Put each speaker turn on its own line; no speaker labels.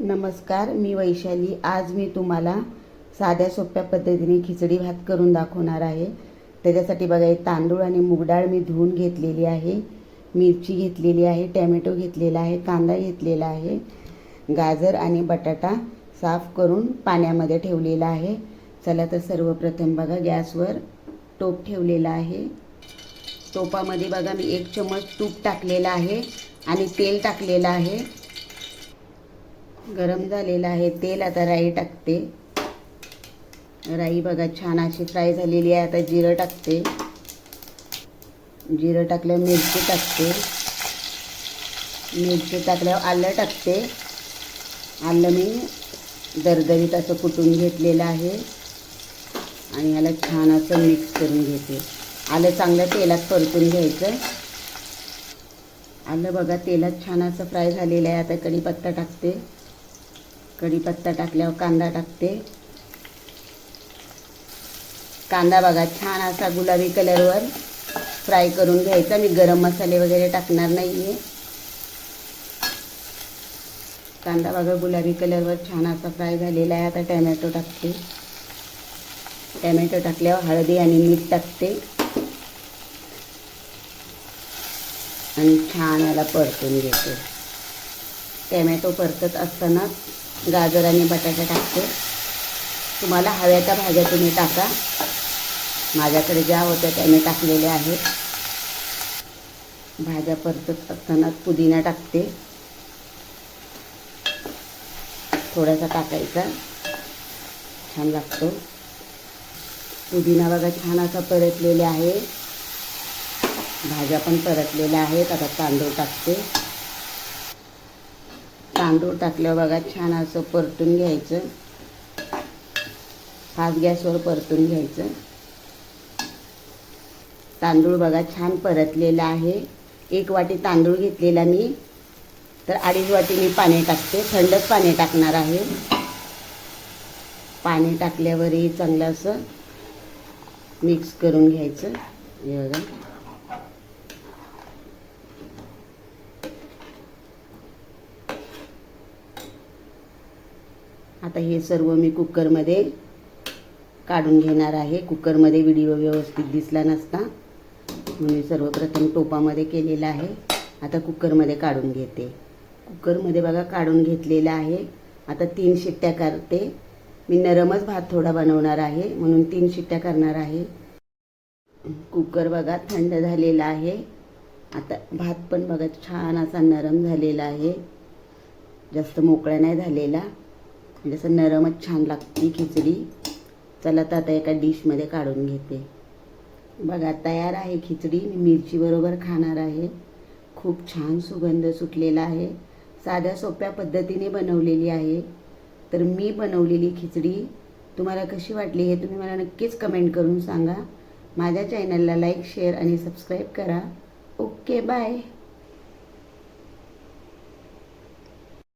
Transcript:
नमस्कार मी वैशाली. आज मी तुम्हाला साध्या सोप्या पद्धतीने खिचडी भात करून दाखवणार आहे. त्याच्यासाठी बघा हे तांदूळ आणि मूग डाळ मी धुवून घेतलेली आहे. मिरची घेतलेली आहे टॅमॅटो घेतलेला आहे कांदा घेतलेला आहे. गाजर आणि बटाटा साफ करून पाण्यामध्ये ठेवलेला आहे. चला तर सर्वप्रथम बघा गॅसवर टोप ठेवलेला आहे. टोपामध्ये बघा मी एक चमच तूप टाकलेला आहे आणि तेल टाकलेलं आहे. गरम झालेलं आहे. तेल आता राई टाकते. राई बघा छान अशी फ्राय झालेली आहे. आता जिरं टाकते. जिरं टाकल्यावर मिरची टाकते. मिरची टाकल्यावर आलं टाकते. आलं मी दरदरीत असं कुटून घेतलेलं आहे. आणि याला छान असं मिक्स करून घेते. आलं चांगलं तेलात परतून घ्यायचं. आलं बघा तेलात छान असं फ्राय झालेलं आहे. आता कढीपत्ता टाकते. कढीपत्ता टाकल्यावर कांदा टाकते. कांदा बघा छान असा गुलाबी कलरवर फ्राय करून घ्यायचा. मी गरम मसाले वगैरे टाकणार नाही आहे कांदा बघा गुलाबी कलरवर छान असा फ्राय झालेला आहे. आता टॅमॅटो टाकते. टॅमॅटो टाकल्यावर हळदी आणि मीठ टाकते. आणि छान याला परतून घेते. टॅमॅटो परतत असताना गाजर आणि बटाटा टाकते. तुम्हाला हव्या त्या भाज्या तुम्ही टाका. माझ्याकडे ज्या होत्या त्याने टाकलेल्या आहेत. भाज्या परतत असताना पुदिना टाकते. थोडासा टाकायचा. छान लागतो. पुदिना बघा छान असा परतलेला आहे. भाज्या पण परतलेल्या आहेत. आता तांदूळ टाकते. तांदूळ टाकल्यावर बघा छान असं परतून घ्यायचं. फास्ट गॅसवर परतून घ्यायचं. तांदूळ बघा छान परतलेला आहे. एक वाटी तांदूळ घेतलेला मी. तर अडीच वाटी मी पाणी टाकते. थंडच पाणी टाकणार आहे. पाणी टाकल्यावरही चांगलं असं मिक्स करून घ्यायचं. हे बघा. आता हे सर्व मी कुकरमध्ये काढून घेणार आहे. कुकरमध्ये व्हिडिओ व्यवस्थित दिसला नसता. म्हणून सर्वप्रथम टोपामध्ये केलेला आहे. आता कुकरमध्ये काढून घेते. कुकरमध्ये बघा काढून घेतलेला आहे. आता तीन शिट्ट्या करते. मी नरमच भात थोडा बनवणार आहे. म्हणून तीन शिट्ट्या करणार आहे. कुकर बघा थंड झालेला आहे. आता भात पण बघा छान असा नरम झालेला आहे. जास्त मोकळा नाही झालेला. म्हणजे असं नरमच छान लागते खिचडी. चला तर आता एका डिशमध्ये काढून घेते. बघा तयार आहे खिचडी. मी मिरचीबरोबर खाणार आहे. खूप छान सुगंध सुटलेला आहे. साध्या सोप्या पद्धतीने बनवलेली आहे. तर मी बनवलेली खिचडी. तुम्हाला कशी वाटली हे तुम्ही मला नक्कीच कमेंट करून सांगा. माझ्या चॅनलला लाईक शेअर आणि सबस्क्राईब करा. Okay bye.